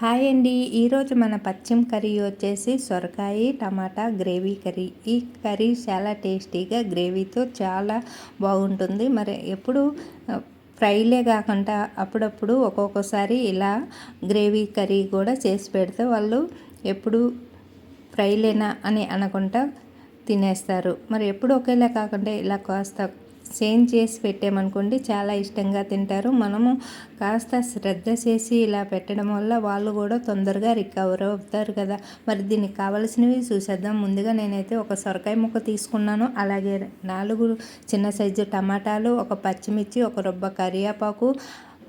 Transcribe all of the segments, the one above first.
Hi అండి. ఈరోజు మన పచ్చిమ కర్రీ వచ్చేసి సొరకాయ టమాటా గ్రేవీ కర్రీ. ఈ కర్రీ చాలా టేస్టీగా గ్రేవీతో చాలా బాగుంటుంది. మరి ఎప్పుడు ఫ్రైలే కాకుండా అప్పుడప్పుడు ఒక్కొక్కసారి ఇలా గ్రేవీ కర్రీ కూడా చేసి పెడితే వాళ్ళు ఎప్పుడు ఫ్రైలేనా అని అనకుండా తినేస్తారు. మరి ఎప్పుడు ఒకేలా కాకుండా ఇలా కాస్త చేంజ్ చేసి పెట్టామనుకోండి చాలా ఇష్టంగా తింటారు. మనము కాస్త శ్రద్ధ చేసి ఇలా పెట్టడం వల్ల వాళ్ళు కూడా తొందరగా రికవర్ అవుతారు కదా. మరి దీనికి కావలసినవి చూసేద్దాం. ముందుగా నేనైతే ఒక సొరకాయ ముక్క తీసుకున్నాను. అలాగే నాలుగు చిన్న సైజు టమాటాలు ఒక పచ్చిమిర్చి ఒక రొబ్బ కరివేపాకు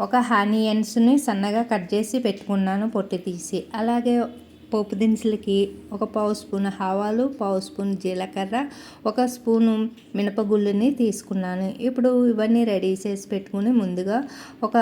ఒక హానియన్స్ని సన్నగా కట్ చేసి పెట్టుకున్నాను పొట్టి తీసి. అలాగే పోపు దినుసులకి ఒక పావు స్పూన్ ఆవాలు పావు స్పూన్ జీలకర్ర ఒక స్పూను మినపగుళ్ళని తీసుకున్నాను. ఇప్పుడు ఇవన్నీ రెడీ చేసి పెట్టుకుని ముందుగా ఒక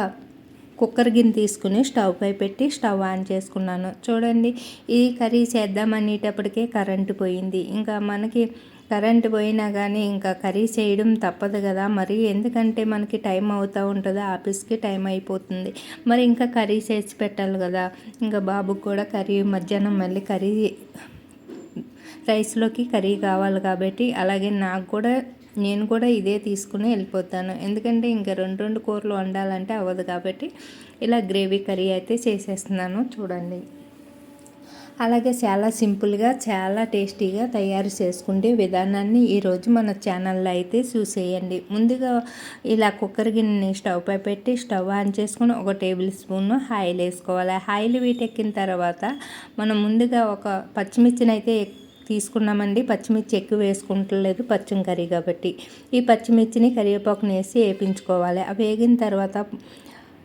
కుక్కర్ గిన్నె తీసుకుని స్టవ్ పై పెట్టి స్టవ్ ఆన్ చేసుకున్నాను. చూడండి ఈ కర్రీ చేద్దామనేటప్పటికే కరెంటు పోయింది. ఇంకా మనకి కరెంట్ పోయినా కానీ ఇంకా కర్రీ చేయడం తప్పదు కదా. మరి ఎందుకంటే మనకి టైం అవుతూ ఉంటుంది ఆఫీస్కి టైం అయిపోతుంది. మరి ఇంకా కర్రీ చేసి పెట్టాలి కదా. ఇంకా బాబుకి కూడా కర్రీ మధ్యాహ్నం మళ్ళీ కర్రీ రైస్లోకి కర్రీ కావాలి కాబట్టి అలాగే నాకు కూడా నేను కూడా ఇదే తీసుకుని వెళ్ళిపోతాను. ఎందుకంటే ఇంకా రెండు రెండు కూరలు వండాలంటే అవ్వదు కాబట్టి ఇలా గ్రేవీ కర్రీ అయితే చేసేస్తున్నాను. చూడండి. అలాగే చాలా సింపుల్గా చాలా టేస్టీగా తయారు చేసుకునే విధానాన్ని ఈరోజు మన ఛానల్లో అయితే చూసేయండి. ముందుగా ఇలా కుక్కర్ గిన్నెని స్టవ్ పై పెట్టి స్టవ్ ఆన్ చేసుకుని ఒక టేబుల్ స్పూన్ ఆయిల్ వేసుకోవాలి. ఆయిల్ వీటెక్కిన తర్వాత మనం ముందుగా ఒక పచ్చిమిర్చిని అయితే తీసుకున్నామండి. పచ్చిమిర్చి ఎక్కువ వేసుకుంటలేదు పచ్చిమి కర్రీ కాబట్టి. ఈ పచ్చిమిర్చిని కరివేపాకుని వేసి వేపించుకోవాలి. అవి వేగిన తర్వాత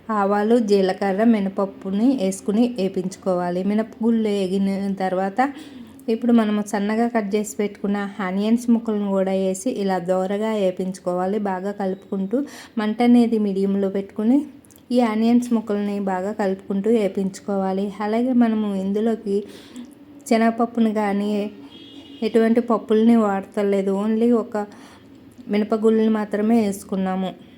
ఆవాలు జీలకర్ర మినపప్పుని వేసుకుని వేపించుకోవాలి. మినపగుళ్ళు వేగిన తర్వాత ఇప్పుడు మనము సన్నగా కట్ చేసి పెట్టుకున్న ఆనియన్స్ ముక్కలను కూడా వేసి ఇలా దోరగా వేపించుకోవాలి. బాగా కలుపుకుంటూ మంట అనేది మీడియంలో పెట్టుకుని ఈ ఆనియన్స్ ముక్కల్ని బాగా కలుపుకుంటూ వేపించుకోవాలి. అలాగే మనము ఇందులోకి శనగపప్పును కానీ ఎటువంటి పప్పుల్ని వాడతలేదు. ఓన్లీ ఒక మినపగుళ్ళని మాత్రమే వేసుకున్నాము.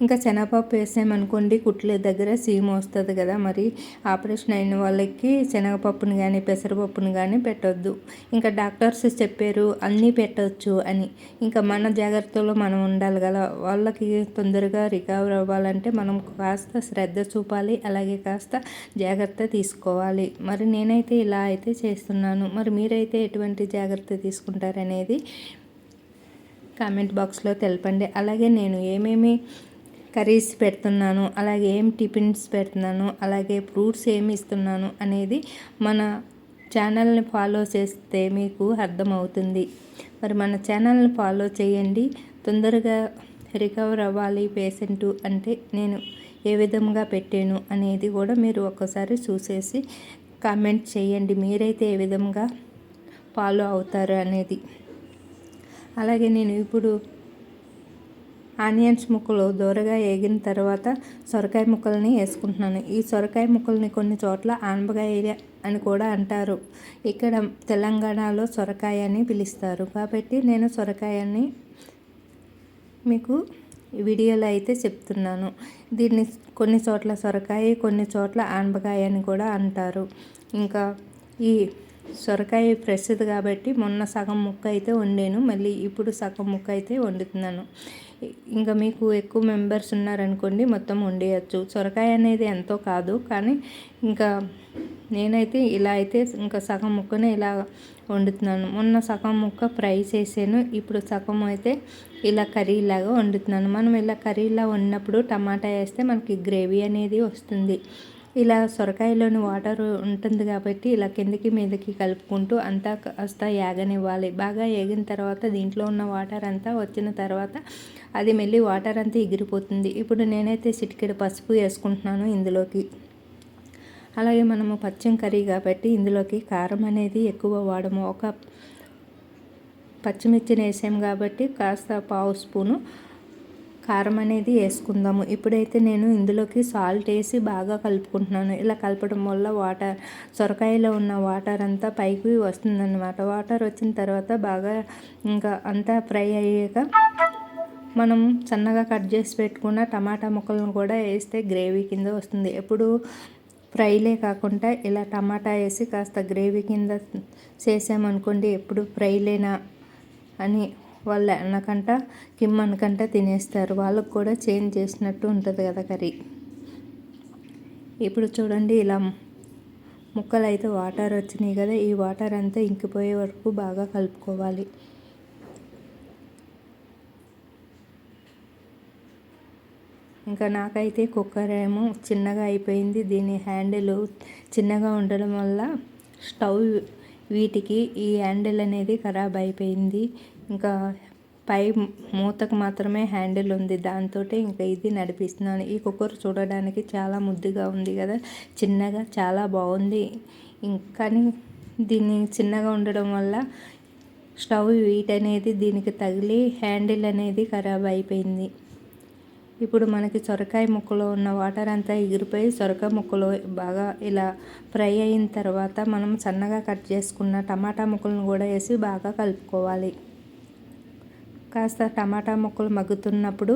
ఇంకా శనగపప్పు వేసామనుకోండి కుట్ల దగ్గర సీమ్ వస్తుంది కదా మరి ఆపరేషన్ అయిన వాళ్ళకి శనగపప్పుని కానీ పెసరపప్పును కానీ పెట్టొద్దు. ఇంకా డాక్టర్స్ చెప్పారు అన్నీ పెట్టవచ్చు అని. ఇంకా మన జాగ్రత్తలో మనం ఉండాలి కదా వాళ్ళకి తొందరగా రికవర్ అవ్వాలంటే మనం కాస్త శ్రద్ధ చూపాలి అలాగే కాస్త జాగ్రత్త తీసుకోవాలి. మరి నేనైతే ఇలా అయితే చేస్తున్నాను. మరి మీరైతే ఎటువంటి జాగ్రత్త తీసుకుంటారనేది కామెంట్ బాక్స్లో తెలపండి. అలాగే నేను ఏమేమి కర్రీస్ పెడుతున్నాను అలాగే ఏం టిఫిన్స్ పెడుతున్నాను అలాగే ఫ్రూట్స్ ఏమి ఇస్తున్నాను అనేది మన ఛానల్ని ఫాలో చేస్తే మీకు అర్థమవుతుంది. మరి మన ఛానల్ని ఫాలో చేయండి. తొందరగా రికవర్ అవ్వాలి పేషెంటు అంటే నేను ఏ విధంగా పెట్టాను అనేది కూడా మీరు ఒక్కసారి చూసేసి కామెంట్ చేయండి. మీరైతే ఏ విధంగా ఫాలో అవుతారు అనేది. అలాగే నేను ఇప్పుడు ఆనియన్స్ ముక్కలు దూరగా వేగిన తర్వాత సొరకాయ ముక్కల్ని వేసుకుంటున్నాను. ఈ సొరకాయ ముక్కల్ని కొన్ని చోట్ల ఆనపకాయ అని కూడా అంటారు. ఇక్కడ తెలంగాణలో సొరకాయ అని పిలుస్తారు. కాబట్టి నేను సొరకాయని మీకు వీడియోలో అయితే చెప్తున్నాను. దీన్ని కొన్ని చోట్ల సొరకాయ కొన్ని చోట్ల ఆనపకాయ అని కూడా అంటారు. ఇంకా ఈ సొరకాయ ఫ్రెష్ది కాబట్టి మొన్న సగం ముక్క అయితే వండాను. మళ్ళీ ఇప్పుడు సగం ముక్క అయితే వండుతున్నాను. ఇంకా మీకు ఎక్కువ మెంబర్స్ ఉన్నారనుకోండి మొత్తం వండేయచ్చు సొరకాయ అనేది ఎంతో కాదు కానీ ఇంకా నేనైతే ఇలా అయితే ఇంకా సగం ముక్కనే ఇలా వండుతున్నాను. మొన్న సగం ముక్క ఫ్రై చేసాను ఇప్పుడు సగం అయితే ఇలా కర్రీలాగా వండుతున్నాను. మనం ఇలా కర్రీలా వండినప్పుడు టమాటా వేస్తే మనకి గ్రేవీ అనేది వస్తుంది. ఇలా సొరకాయలోని వాటర్ ఉంటుంది కాబట్టి ఇలా కిందకి మీదకి కలుపుకుంటూ అంతా కాస్త యాగనివ్వాలి. బాగా ఏగిన తర్వాత దీంట్లో ఉన్న వాటర్ అంతా వచ్చిన తర్వాత అది మళ్ళీ వాటర్ అంతా ఎగిరిపోతుంది. ఇప్పుడు నేనైతే చిటికెడు పసుపు వేసుకుంటున్నాను ఇందులోకి. అలాగే మనము పచ్చం కర్రీ కాబట్టి ఇందులోకి కారం అనేది ఎక్కువ వాడము. ఒక పచ్చిమిర్చిని వేసాము కాబట్టి కాస్త పావు స్పూను కారం అనేది వేసుకుందాము. ఇప్పుడైతే నేను ఇందులోకి సాల్ట్ వేసి బాగా కలుపుకుంటున్నాను. ఇలా కలపడం వల్ల వాటర్ సొరకాయలో ఉన్న వాటర్ అంతా పైకి వస్తుందన్నమాట. వాటర్ వచ్చిన తర్వాత బాగా ఇంకా అంతా ఫ్రై అయ్యాక మనం సన్నగా కట్ చేసి పెట్టుకున్న టమాటా ముక్కలను కూడా వేస్తే గ్రేవీ కింద వస్తుంది. ఎప్పుడు ఫ్రైలే కాకుండా ఇలా టమాటా వేసి కాస్త గ్రేవీ కింద చేసామనుకోండి ఎప్పుడు ఫ్రైలేనా అని వాళ్ళు అనకంట కిమ్మనకంట తినేస్తారు. వాళ్ళకు కూడా చేంజ్ చేసినట్టు ఉంటుంది కదా కర్రీ. ఇప్పుడు చూడండి ఇలా ముక్కలు అయితే వాటర్ వచ్చినాయి కదా ఈ వాటర్ అంతా ఇంకిపోయే వరకు బాగా కలుపుకోవాలి. ఇంకా నాకైతే కుక్కర్ ఏమో చిన్నగా అయిపోయింది. దీని హ్యాండిల్ చిన్నగా ఉండడం వల్ల స్టవ్ వీటికి ఈ హ్యాండిల్ అనేది ఖరాబ్ అయిపోయింది. ఇంకా పై మూతకు మాత్రమే హ్యాండిల్ ఉంది. దాంతో ఇంకా ఇది నడిపిస్తున్నాను. ఈ కుక్కర్ చూడడానికి చాలా ముద్దుగా ఉంది కదా. చిన్నగా చాలా బాగుంది. కానీ దీన్ని చిన్నగా ఉండడం వల్ల స్టవ్ వీట్ అనేది దీనికి తగిలి హ్యాండిల్ అనేది ఖరాబ్ అయిపోయింది. ఇప్పుడు మనకి సొరకాయ ముక్కలో ఉన్న వాటర్ అంతా ఎగిరిపోయి సొరకాయ ముక్కలు బాగా ఇలా ఫ్రై అయిన తర్వాత మనం సన్నగా కట్ చేసుకున్న టమాటా ముక్కలను కూడా వేసి బాగా కలుపుకోవాలి. కాస్త టమాటా ముక్కలు మగ్గుతున్నప్పుడు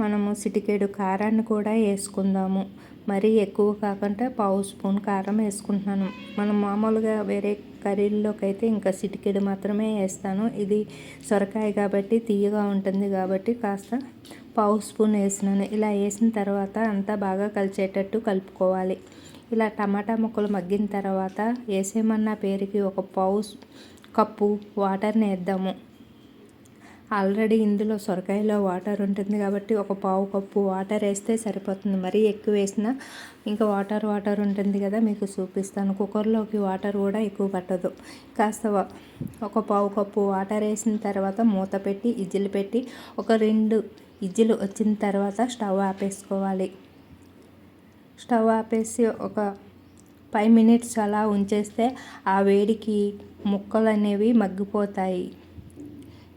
మనము సిటికేడు కారాన్ని కూడా వేసుకుందాము. మరీ ఎక్కువ కాకుండా పావు స్పూన్ కారం వేసుకుంటున్నాను. మనం మామూలుగా వేరే కర్రీల్లోకి అయితే ఇంకా సిటికెడు మాత్రమే వేస్తాను. ఇది సొరకాయ కాబట్టి తీయగా ఉంటుంది కాబట్టి కాస్త పావు స్పూన్ వేసినాను. ఇలా వేసిన తర్వాత అంతా బాగా కలిసేటట్టు కలుపుకోవాలి. ఇలా టమాటా ముక్కలు మగ్గిన తర్వాత వేసేమన్న పేరుకి ఒక పావు కప్పు వాటర్ని వేద్దాము. ఆల్రెడీ ఇందులో సొరకాయలో వాటర్ ఉంటుంది కాబట్టి ఒక పావు కప్పు వాటర్ వేస్తే సరిపోతుంది. మరీ ఎక్కువ వేసినా ఇంకా వాటర్ వాటర్ ఉంటుంది కదా మీకు చూపిస్తాను. కుక్కర్లోకి వాటర్ కూడా ఎక్కువ పట్టదు. కాస్త ఒక పావు కప్పు వాటర్ వేసిన తర్వాత మూత పెట్టి ఇజ్జిలు పెట్టి ఒక రెండు ఇజ్జిలు వచ్చిన తర్వాత స్టవ్ ఆపేసుకోవాలి. స్టవ్ ఆపేసి ఒక ఫైవ్ మినిట్స్ అలా ఉంచేస్తే ఆ వేడికి ముక్కలు అనేవి మగ్గిపోతాయి.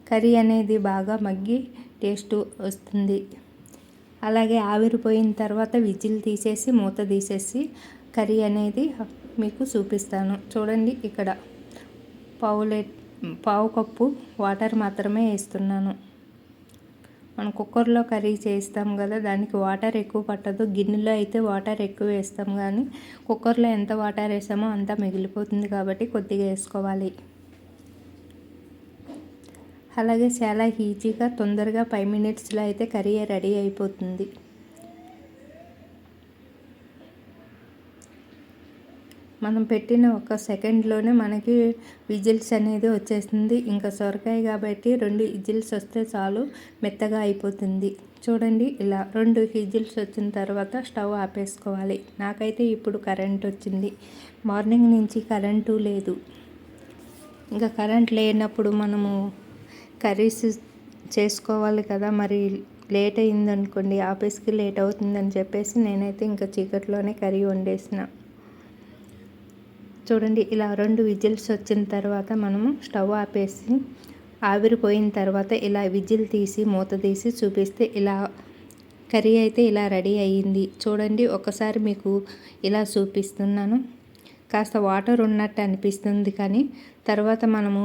కర్రీ అనేది బాగా మగ్గి టేస్ట్ వస్తుంది. అలాగే ఆవిరిపోయిన తర్వాత విజిల్ తీసేసి మూత తీసేసి కర్రీ అనేది మీకు చూపిస్తాను. చూడండి ఇక్కడ. పావు లే పావు కప్పు వాటర్ మాత్రమే వేస్తున్నాను. మనం కుక్కర్లో కర్రీ చేస్తాం కదా దానికి వాటర్ ఎక్కువ పట్టదు. గిన్నెలో అయితే వాటర్ ఎక్కువ వేస్తాం కానీ కుక్కర్లో ఎంత వాటర్ వేసామో అంత మిగిలిపోతుంది కాబట్టి కొద్దిగా వేసుకోవాలి. అలాగే చాలా ఈజీగా తొందరగా ఫైవ్ మినిట్స్లో అయితే కర్రీ రెడీ అయిపోతుంది. మనం పెట్టిన ఒక సెకండ్లోనే మనకి విజిల్స్ అనేది వచ్చేస్తుంది. ఇంకా సొరకాయ కాబట్టి రెండు విజిల్స్ వస్తే చాలు మెత్తగా అయిపోతుంది. చూడండి ఇలా రెండు విజిల్స్ వచ్చిన తర్వాత స్టవ్ ఆపేసుకోవాలి. నాకైతే ఇప్పుడు కరెంట్ వచ్చింది. మార్నింగ్ నుంచి కరెంటు లేదు. ఇంకా కరెంట్ లేనప్పుడు మనము కర్రీస్ చేసుకోవాలి కదా మరి లేట్ అయింది అనుకోండి ఆఫీస్కి లేట్ అవుతుందని చెప్పేసి నేనైతే ఇంకా చీకట్లోనే కర్రీ వండేసిన. చూడండి ఇలా రెండు విజిల్స్ వచ్చిన తర్వాత మనము స్టవ్ ఆపేసి ఆవిరిపోయిన తర్వాత ఇలా విజిల్ తీసి మూత తీసి చూపిస్తే ఇలా కర్రీ అయితే ఇలా రెడీ అయ్యింది. చూడండి ఒకసారి మీకు ఇలా చూపిస్తున్నాను. కాస్త వాటర్ ఉన్నట్టు అనిపిస్తుంది కానీ తర్వాత మనము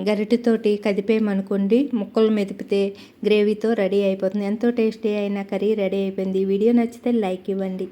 గరిటెతోటి కదిపేయమనుకోండి ముక్కలు మెదిపితే గ్రేవీతో రెడీ అయిపోతుంది. ఎంతో టేస్టీ అయిన కర్రీ రెడీ అయిపోయింది. వీడియో నచ్చితే లైక్ ఇవ్వండి.